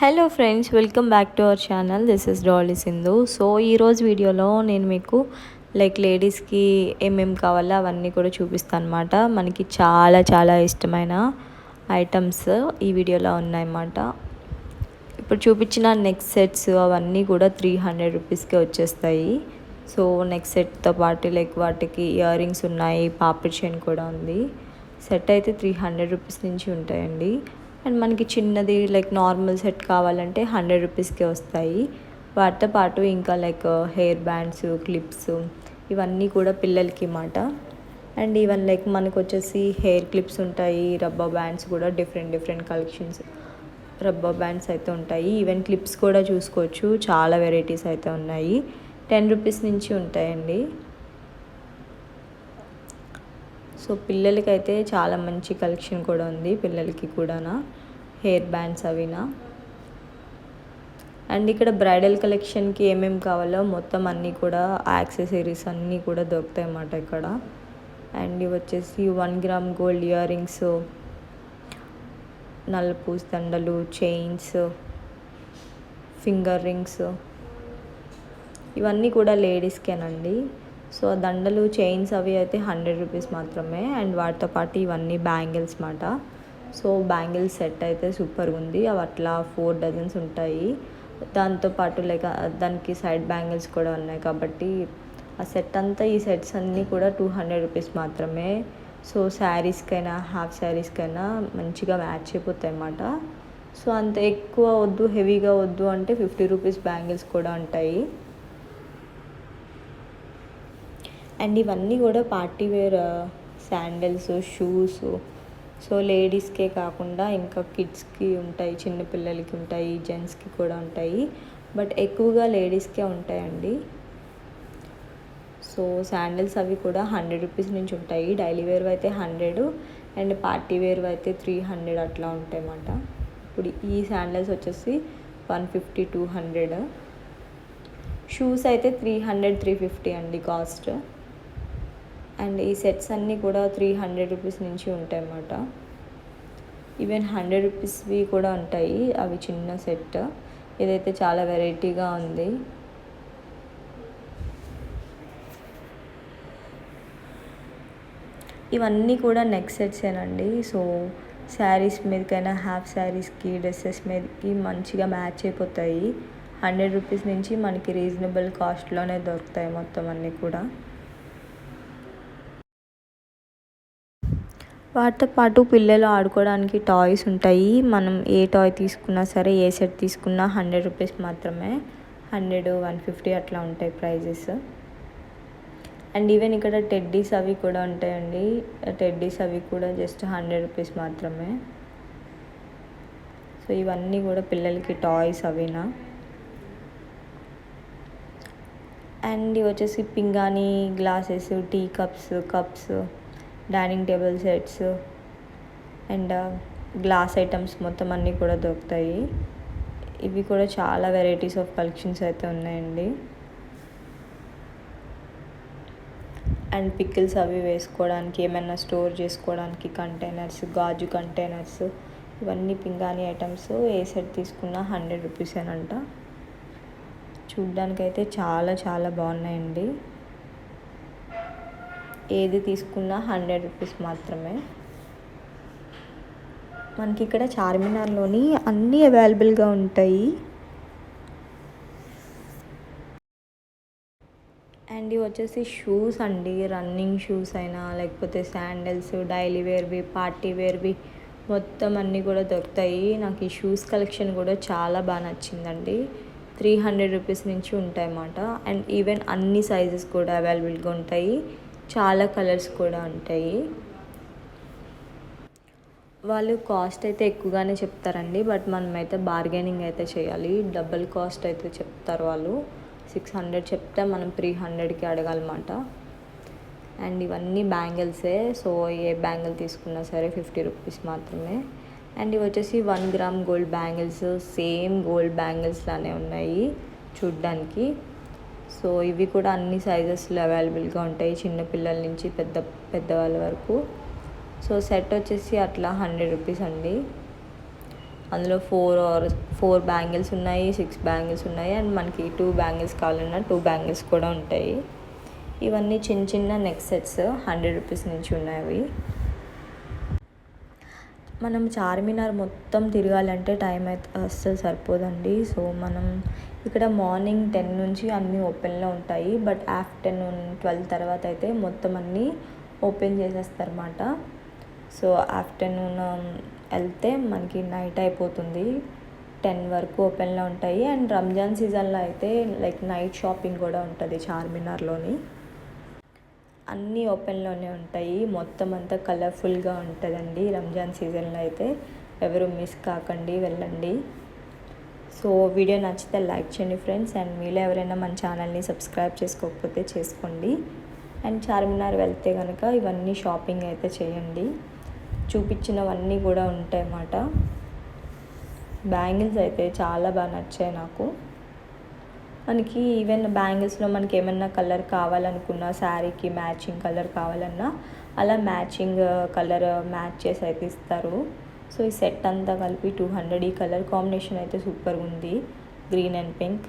Hello friends welcome back to our channel this is Dolly Sindhu so ఈరోజు వీడియోలో నేను మీకు లైక్ లేడీస్కి ఏమేమి కావాలో అవన్నీ కూడా చూపిస్తాను అనమాట మనకి చాలా చాలా ఇష్టమైన ఐటమ్స్ ఈ వీడియోలో ఉన్నాయన్నమాట. ఇప్పుడు చూపించిన నెక్స్ట్ సెట్స్ అవన్నీ కూడా త్రీ హండ్రెడ్ రూపీస్కే వచ్చేస్తాయి. సో నెక్స్ట్ సెట్తో పాటు లైక్ వాటికి ఇయర్ రింగ్స్ ఉన్నాయి పాపిడ్ చైన్ కూడా ఉంది. సెట్ అయితే త్రీ హండ్రెడ్ రూపీస్ నుంచి ఉంటాయండి. అండ్ మనకి చిన్నది లైక్ నార్మల్ సెట్ కావాలంటే హండ్రెడ్ రూపీస్కే వస్తాయి. వాటితో పాటు ఇంకా లైక్ హెయిర్ బ్యాండ్స్ క్లిప్స్ ఇవన్నీ కూడా పిల్లలకి మాట అండ్ ఈవెన్ లైక్ మనకు వచ్చేసి హెయిర్ క్లిప్స్ ఉంటాయి రబ్బర్ బ్యాండ్స్ కూడా different different collections rubber bands అయితే ఉంటాయి. ఈవెన్ క్లిప్స్ కూడా చూసుకోవచ్చు చాలా వెరైటీస్ అయితే ఉన్నాయి. టెన్ రూపీస్ నుంచి ఉంటాయండి. సో పిల్లలకైతే చాలా మంచి కలెక్షన్ కూడా ఉంది పిల్లలకి కూడానా. హెయిర్ బ్యాండ్స్ అవినా. అండ్ ఇక్కడ బ్రైడల్ కలెక్షన్కి ఏమేమి కావాలో మొత్తం అన్నీ కూడా యాక్సెసరీస్ అన్నీ కూడా దొరుకుతాయి అన్నమాట ఇక్కడ. అండ్ ఇవి వచ్చేసి one gram gold ear rings నల్లపూస్ దండలు చైన్స్ ఫింగర్ రింగ్స్. ఇవన్నీ కూడా లేడీస్కేనండి. సో దండలు చైన్స్ అవి అయితే హండ్రెడ్ రూపీస్ మాత్రమే. అండ్ వాటితో పాటు ఇవన్నీ బ్యాంగిల్స్ మాట. సో బ్యాంగిల్స్ సెట్ అయితే సూపర్గా ఉంది. అవి అట్లా ఫోర్ డజన్స్ ఉంటాయి. దాంతోపాటు లైక్ దానికి సైడ్ బ్యాంగిల్స్ కూడా ఉన్నాయి కాబట్టి ఆ సెట్ అంతా ఈ సెట్స్ అన్నీ కూడా టూ హండ్రెడ్ రూపీస్ మాత్రమే. సో శారీస్కైనా హాఫ్ శారీస్కైనా మంచిగా మ్యాచ్ అయిపోతాయి అన్నమాట. సో అంత ఎక్కువ వద్దు హెవీగా వద్దు అంటే ఫిఫ్టీ రూపీస్ బ్యాంగిల్స్ కూడా ఉంటాయి. అండ్ ఇవన్నీ కూడా party wear sandals shoes. So లేడీస్కే కాకుండా ఇంకా కిడ్స్కి ఉంటాయి చిన్నపిల్లలకి ఉంటాయి జెంట్స్కి కూడా ఉంటాయి. బట్ ఎక్కువగా లేడీస్కే ఉంటాయండి. సో శాండిల్స్ అవి కూడా హండ్రెడ్ రూపీస్ నుంచి ఉంటాయి. డైలీ వేర్ అయితే హండ్రెడ్ అండ్ పార్టీ వేర్ అయితే త్రీ హండ్రెడ్ అట్లా ఉంటాయి అన్నమాట ఇప్పుడు ఈ శాండిల్స్ వచ్చేసి one fifty two hundred. Shoes అయితే త్రీ హండ్రెడ్ త్రీ ఫిఫ్టీ అండి కాస్ట్. అండ్ ఈ సెట్స్ అన్నీ కూడా త్రీ హండ్రెడ్ రూపీస్ నుంచి ఉంటాయి అన్నమాట ఈవెన్ హండ్రెడ్ రూపీస్వి కూడా ఉంటాయి అవి చిన్న సెట్. ఇదైతే చాలా వెరైటీగా ఉంది. ఇవన్నీ కూడా నెక్ సెట్సేనండి. సో శారీస్ మీదకైనా హాఫ్ శారీస్కి డ్రెస్సెస్ మీదకి మంచిగా మ్యాచ్ అయిపోతాయి. హండ్రెడ్ రూపీస్ నుంచి మనకి రీజనబుల్ కాస్ట్లోనే దొరుకుతాయి మొత్తం అన్నీ కూడా. వాటితో పాటు పిల్లలు ఆడుకోవడానికి టాయ్స్ ఉంటాయి. మనం ఏ టాయ్ తీసుకున్నా సరే ఏ సెట్ తీసుకున్నా హండ్రెడ్ రూపీస్ మాత్రమే. హండ్రెడ్ వన్ ఫిఫ్టీ అట్లా ఉంటాయి ప్రైజెస్. అండ్ ఈవెన్ ఇక్కడ టెడ్డీస్ అవి కూడా ఉంటాయండి. టెడ్డీస్ అవి కూడా జస్ట్ హండ్రెడ్ రూపీస్ మాత్రమే. సో ఇవన్నీ కూడా పిల్లలకి టాయ్స్ అవినా? అండ్ ఇవి వచ్చేసి పింగాణి glasses tea cups cups. Dining table sets and glass items మొత్తం అన్నీ కూడా దొరుకుతాయి. ఇవి కూడా చాలా వెరైటీస్ ఆఫ్ కలెక్షన్స్ అయితే ఉన్నాయండి. అండ్ పికిల్స్ అవి వేసుకోవడానికి ఏమైనా స్టోర్ చేసుకోవడానికి కంటైనర్స్ గాజు కంటైనర్స్ ఇవన్నీ పింగాణి ఐటమ్స్ ఏ సెట్ తీసుకున్నా హండ్రెడ్ రూపీసేనంట. చూడ్డానికైతే చాలా చాలా బాగున్నాయండి. ఏది తీసుకున్నా హండ్రెడ్ రూపీస్ మాత్రమే. మనకి ఇక్కడ చార్మినార్లోని అన్నీ అవైలబుల్గా ఉంటాయి. అండ్ ఇవి వచ్చేసి షూస్ అండి. రన్నింగ్ షూస్ అయినా లేకపోతే శాండల్స్ డైలీ వేర్వి పార్టీ వేర్వి మొత్తం అన్నీ కూడా దొరుకుతాయి. నాకు ఈ షూస్ కలెక్షన్ కూడా చాలా బాగా నచ్చిందండి. త్రీ హండ్రెడ్ రూపీస్ నుంచి ఉంటాయి అన్నమాట అండ్ ఈవెన్ అన్ని సైజెస్ కూడా అవైలబుల్గా ఉంటాయి. చాలా కలర్స్ కూడా ఉంటాయి. వాళ్ళు కాస్ట్ అయితే ఎక్కువగానే చెప్తారండి బట్ మనమైతే బార్గెనింగ్ అయితే చేయాలి. డబల్ కాస్ట్ అయితే చెప్తారు వాళ్ళు. సిక్స్ హండ్రెడ్ చెప్తే మనం త్రీ హండ్రెడ్కి అడగాలన్నమాట. అండ్ ఇవన్నీ బ్యాంగిల్సే సో ఏ బ్యాంగిల్ తీసుకున్నా సరే ఫిఫ్టీ రూపీస్ మాత్రమే. అండ్ ఇవి వచ్చేసి one gram gold bangles same gold bangles లానే ఉన్నాయి చూడ్డానికి. సో ఇవి కూడా అన్ని సైజెస్లో అవైలబుల్గా ఉంటాయి చిన్నపిల్లల నుంచి పెద్ద పెద్దవాళ్ళ వరకు. సో సెట్ వచ్చేసి అట్లా హండ్రెడ్ రూపీస్ అండి. అందులో ఫోర్ ఆర్ ఫోర్ బ్యాంగిల్స్ ఉన్నాయి సిక్స్ బ్యాంగిల్స్ ఉన్నాయి అండ్ మనకి టూ బ్యాంగిల్స్ కావాలన్నా టూ బ్యాంగిల్స్ కూడా ఉంటాయి. ఇవన్నీ చిన్న చిన్న నెక్ సెట్స్ హండ్రెడ్ రూపీస్ నుంచి ఉన్నాయి అవి మనం చార్మినార్ మొత్తం తిరగాలంటే టైం అయితే అస్సలు సరిపోదండి. సో మనం ఇక్కడ మార్నింగ్ టెన్ నుంచి అన్నీ ఓపెన్లో ఉంటాయి. బట్ ఆఫ్టర్నూన్ ట్వెల్వ్ తర్వాత అయితే మొత్తం అన్నీ ఓపెన్ చేసేస్తారన్నమాట. సో ఆఫ్టర్నూన్ వెళ్తే మనకి నైట్ అయిపోతుంది. టెన్ వరకు ఓపెన్లో ఉంటాయి. అండ్ రంజాన్ సీజన్లో అయితే లైక్ నైట్ షాపింగ్ కూడా ఉంటుంది చార్మినార్లోని. అన్నీ ఓపెన్లోనే ఉంటాయి. మొత్తం అంతా కలర్ఫుల్గా ఉంటుందండి రంజాన్ సీజన్లో అయితే. ఎవరు మిస్ కాకండి వెళ్ళండి. సో వీడియో నచ్చితే లైక్ చేయండి ఫ్రెండ్స్ అండ్ మీలో ఎవరైనా మన ఛానల్ని సబ్స్క్రైబ్ చేసుకోకపోతే చేసుకోండి. అండ్ చార్మినార్ వెళ్తే కనుక ఇవన్నీ షాపింగ్ అయితే చేయండి. చూపించినవన్నీ కూడా ఉంటాయి అన్నమాట బ్యాంగిల్స్ అయితే చాలా బాగా నచ్చాయి నాకు. మనకి ఈవెన్ బ్యాంగిల్స్లో మనకి ఏమన్నా కలర్ కావాలనుకున్నా శారీకి మ్యాచింగ్ కలర్ కావాలన్నా అలా మ్యాచింగ్ కలర్ మ్యాచ్ చేసి అయితే ఇస్తారు. సో ఈ సెట్ అంతా కలిపి టూ హండ్రెడ్ ఈ కలర్ కాంబినేషన్ అయితే సూపర్ ఉంది. Green and pink.